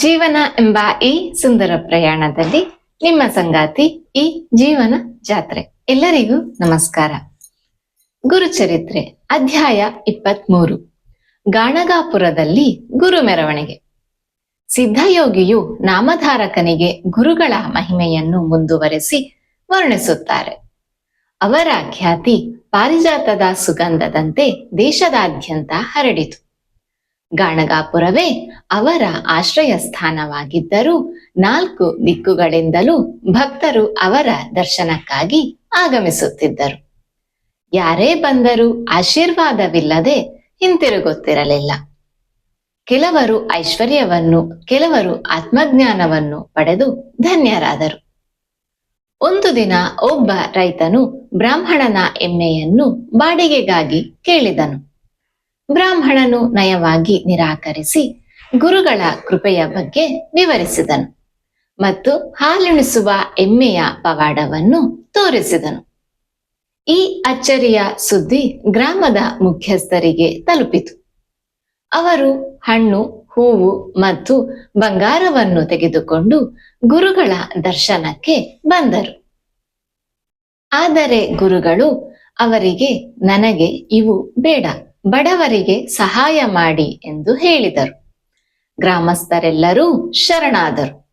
ಜೀವನ ಎಂಬ ಈ ಸುಂದರ ಪ್ರಯಾಣದಲ್ಲಿ ನಿಮ್ಮ ಸಂಗಾತಿ ಈ ಜೀವನ ಜಾತ್ರೆ. ಎಲ್ಲರಿಗೂ ನಮಸ್ಕಾರ. ಗುರುಚರಿತ್ರೆ ಅಧ್ಯಾಯ ಇಪ್ಪತ್ಮೂರು. ಗಾಣಗಾಪುರದಲ್ಲಿ ಗುರು ಮೆರವಣಿಗೆ. ಸಿದ್ಧಯೋಗಿಯು ನಾಮಧಾರಕನಿಗೆ ಗುರುಗಳ ಮಹಿಮೆಯನ್ನು ಮುಂದುವರೆಸಿ ವರ್ಣಿಸುತ್ತಾರೆ. ಅವರ ಖ್ಯಾತಿ ಪಾರಿಜಾತದ ಸುಗಂಧದಂತೆ ದೇಶದಾದ್ಯಂತ ಹರಡಿತು. ಗಾಣಗಾಪುರವೇ ಅವರ ಆಶ್ರಯ ಸ್ಥಾನವಾಗಿದ್ದರೂ ನಾಲ್ಕು ದಿಕ್ಕುಗಳಿಂದಲೂ ಭಕ್ತರು ಅವರ ದರ್ಶನಕ್ಕಾಗಿ ಆಗಮಿಸುತ್ತಿದ್ದರು. ಯಾರೇ ಬಂದರೂ ಆಶೀರ್ವಾದವಿಲ್ಲದೆ ಹಿಂತಿರುಗುತ್ತಿರಲಿಲ್ಲ. ಕೆಲವರು ಐಶ್ವರ್ಯವನ್ನು, ಕೆಲವರು ಆತ್ಮಜ್ಞಾನವನ್ನು ಪಡೆದು ಧನ್ಯರಾದರು. ಒಂದು ದಿನ ಒಬ್ಬ ರೈತನು ಬ್ರಾಹ್ಮಣನ ಎಮ್ಮೆಯನ್ನು ಬಾಡಿಗೆಗಾಗಿ ಕೇಳಿದನು. ಬ್ರಾಹ್ಮಣನು ನಯವಾಗಿ ನಿರಾಕರಿಸಿ ಗುರುಗಳ ಕೃಪೆಯ ಬಗ್ಗೆ ವಿವರಿಸಿದನು ಮತ್ತು ಹಾಲುಣಿಸುವ ಎಮ್ಮೆಯ ಪವಾಡವನ್ನು ತೋರಿಸಿದನು. ಈ ಅಚ್ಚರಿಯ ಸುದ್ದಿ ಗ್ರಾಮದ ಮುಖ್ಯಸ್ಥರಿಗೆ ತಲುಪಿತು. ಅವರು ಹಣ್ಣು, ಹೂವು ಮತ್ತು ಬಂಗಾರವನ್ನು ತೆಗೆದುಕೊಂಡು ಗುರುಗಳ ದರ್ಶನಕ್ಕೆ ಬಂದರು. ಆದರೆ ಗುರುಗಳು ಅವರಿಗೆ, ನನಗೆ ಇವು ಬೇಡ. ಬಡವರಿಗೆ ಸಹಾಯ ಮಾಡಿ ಎಂದು ಹೇಳಿದರು. ಗ್ರಾಮಸ್ಥರೆಲ್ಲರೂ ಶರಣಾದರು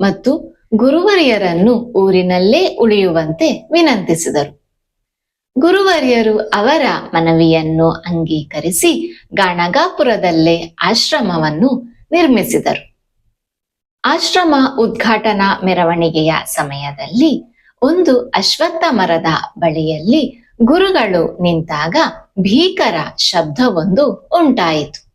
ಮತ್ತು ಗುರುವರಿಯರನ್ನು ಊರಿನಲ್ಲೇ ಉಳಿಯುವಂತೆ ವಿನಂತಿಸಿದರು. ಗುರುವರಿಯರು ಅವರ ಮನವಿಯನ್ನು ಅಂಗೀಕರಿಸಿ ಗಾಣಗಾಪುರದಲ್ಲೇ ಆಶ್ರಮವನ್ನು ನಿರ್ಮಿಸಿದರು. ಆಶ್ರಮ ಉದ್ಘಾಟನಾ ಮೆರವಣಿಗೆಯ ಸಮಯದಲ್ಲಿ ಒಂದು ಅಶ್ವತ್ಥ ಮರದ ಬಳಿಯಲ್ಲಿ ಗುರುಗಳು ನಿಂತಾಗ ಭೀಕರ ಶಬ್ದವೊಂದು ಉಂಟಾಯಿತು.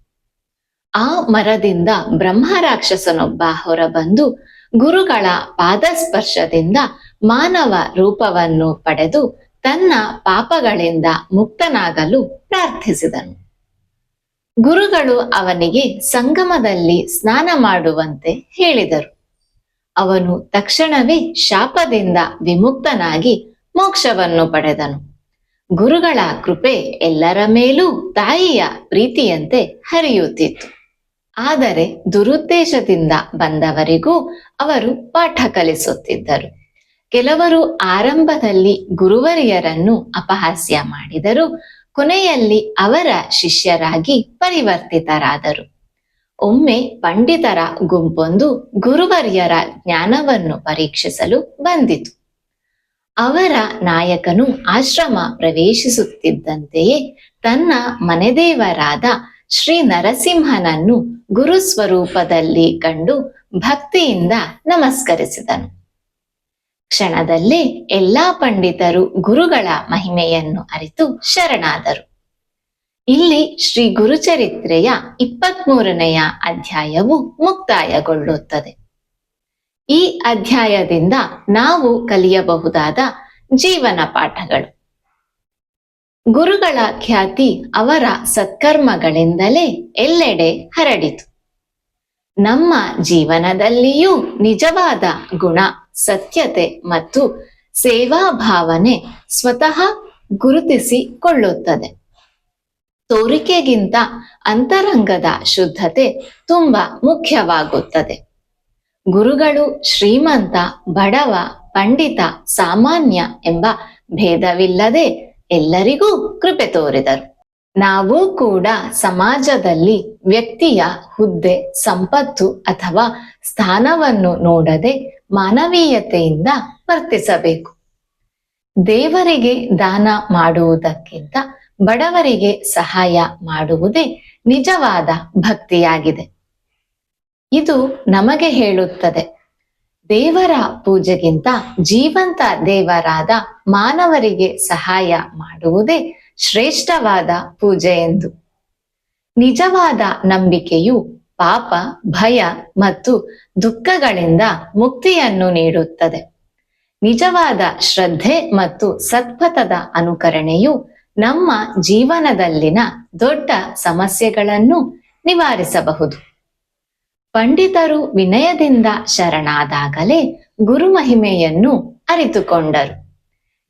ಆ ಮರದಿಂದ ಬ್ರಹ್ಮ ರಾಕ್ಷಸನೊಬ್ಬ ಹೊರಬಂದು ಗುರುಗಳ ಪಾದಸ್ಪರ್ಶದಿಂದ ಮಾನವ ರೂಪವನ್ನು ಪಡೆದು ತನ್ನ ಪಾಪಗಳಿಂದ ಮುಕ್ತನಾಗಲು ಪ್ರಾರ್ಥಿಸಿದನು. ಗುರುಗಳು ಅವನಿಗೆ ಸಂಗಮದಲ್ಲಿ ಸ್ನಾನ ಮಾಡುವಂತೆ ಹೇಳಿದರು. ಅವನು ತಕ್ಷಣವೇ ಶಾಪದಿಂದ ವಿಮುಕ್ತನಾಗಿ ಮೋಕ್ಷವನ್ನು ಪಡೆದನು. ಗುರುಗಳ ಕೃಪೆ ಎಲ್ಲರ ಮೇಲೂ ತಾಯಿಯ ಪ್ರೀತಿಯಂತೆ ಹರಿಯುತ್ತಿತ್ತು. ಆದರೆ ದುರುದ್ದೇಶದಿಂದ ಬಂದವರಿಗೂ ಅವರು ಪಾಠ ಕಲಿಸುತ್ತಿದ್ದರು. ಕೆಲವರು ಆರಂಭದಲ್ಲಿ ಗುರುವರಿಯರನ್ನು ಅಪಹಾಸ್ಯ ಮಾಡಿದರು ಕೊನೆಯಲ್ಲಿ ಅವರ ಶಿಷ್ಯರಾಗಿ ಪರಿವರ್ತಿತರಾದರು. ಒಮ್ಮೆ ಪಂಡಿತರ ಗುಂಪೊಂದು ಗುರುವರಿಯರ ಜ್ಞಾನವನ್ನು ಪರೀಕ್ಷಿಸಲು ಬಂದಿತು. ಅವರ ನಾಯಕನು ಆಶ್ರಮ ಪ್ರವೇಶಿಸುತ್ತಿದ್ದಂತೆಯೇ ತನ್ನ ಮನೆದೇವರಾದ ಶ್ರೀ ನರಸಿಂಹನನ್ನು ಗುರು ಸ್ವರೂಪದಲ್ಲಿ ಕಂಡು ಭಕ್ತಿಯಿಂದ ನಮಸ್ಕರಿಸಿದನು. ಕ್ಷಣದಲ್ಲೇ ಎಲ್ಲಾ ಪಂಡಿತರು ಗುರುಗಳ ಮಹಿಮೆಯನ್ನು ಅರಿತು ಶರಣಾದರು. ಇಲ್ಲಿ ಶ್ರೀ ಗುರುಚರಿತ್ರೆಯ ಇಪ್ಪತ್ಮೂರನೆಯ ಅಧ್ಯಾಯವು ಮುಕ್ತಾಯಗೊಳ್ಳುತ್ತದೆ. ಈ ಅಧ್ಯಾಯದಿಂದ ನಾವು ಕಲಿಯಬಹುದಾದ ಜೀವನ ಪಾಠಗಳು. ಗುರುಗಳ ಖ್ಯಾತಿ ಅವರ ಸತ್ಕರ್ಮಗಳಿಂದಲೇ ಎಲ್ಲೆಡೆ ಹರಡಿತು. ನಮ್ಮ ಜೀವನದಲ್ಲಿಯೂ ನಿಜವಾದ ಗುಣ, ಸತ್ಯತೆ ಮತ್ತು ಸೇವಾ ಭಾವನೆ ಸ್ವತಃ ಗುರುತಿಸಿಕೊಳ್ಳುತ್ತದೆ. ತೋರಿಕೆಗಿಂತ ಅಂತರಂಗದ ಶುದ್ಧತೆ ತುಂಬಾ ಮುಖ್ಯವಾಗುತ್ತದೆ. ಗುರುಗಳು ಶ್ರೀಮಂತ, ಬಡವ, ಪಂಡಿತ, ಸಾಮಾನ್ಯ ಎಂಬ ಭೇದವಿಲ್ಲದೆ ಎಲ್ಲರಿಗೂ ಕೃಪೆ ತೋರಿದರು. ನಾವು ಕೂಡ ಸಮಾಜದಲ್ಲಿ ವ್ಯಕ್ತಿಯ ಹುದ್ದೆ, ಸಂಪತ್ತು ಅಥವಾ ಸ್ಥಾನವನ್ನು ನೋಡದೆ ಮಾನವೀಯತೆಯಿಂದ ವರ್ತಿಸಬೇಕು. ದೇವರಿಗೆ ದಾನ ಮಾಡುವುದಕ್ಕಿಂತ ಬಡವರಿಗೆ ಸಹಾಯ ಮಾಡುವುದೇ ನಿಜವಾದ ಭಕ್ತಿಯಾಗಿದೆ. ಇದು ನಮಗೆ ಹೇಳುತ್ತದೆ. ದೇವರ ಪೂಜೆಗಿಂತ ಜೀವಂತ ದೇವರಾದ ಮಾನವರಿಗೆ ಸಹಾಯ ಮಾಡುವುದೇ ಶ್ರೇಷ್ಠವಾದ ಪೂಜೆ ಎಂದು ನಿಜವಾದ ನಂಬಿಕೆಯು ಪಾಪ, ಭಯ ಮತ್ತು ದುಃಖಗಳಿಂದ ಮುಕ್ತಿಯನ್ನು ನೀಡುತ್ತದೆ. ನಿಜವಾದ ಶ್ರದ್ಧೆ ಮತ್ತು ಸತ್ಪಥದ ಅನುಕರಣೆಯು ನಮ್ಮ ಜೀವನದಲ್ಲಿನ ದೊಡ್ಡ ಸಮಸ್ಯೆಗಳನ್ನು ನಿವಾರಿಸಬಹುದು. ಪಂಡಿತರು ವಿನಯದಿಂದ ಶರಣಾದಾಗಲೇ ಗುರುಮಹಿಮೆಯನ್ನು ಅರಿತುಕೊಂಡರು.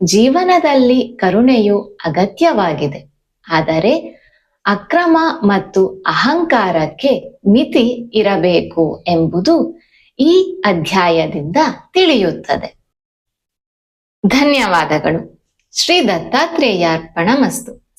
ಜೀವನದಲ್ಲಿ ಕರುಣೆಯು ಅಗತ್ಯವಾಗಿದೆ. ಆದರೆ ಅಕ್ರಮ ಮತ್ತು ಅಹಂಕಾರಕ್ಕೆ ಮಿತಿ ಇರಬೇಕು ಎಂಬುದು ಈ ಅಧ್ಯಾಯದಿಂದ ತಿಳಿಯುತ್ತದೆ. ಧನ್ಯವಾದಗಳು. ಶ್ರೀ ದತ್ತಾತ್ರೇಯಾರ್ಪಣಮಸ್ತು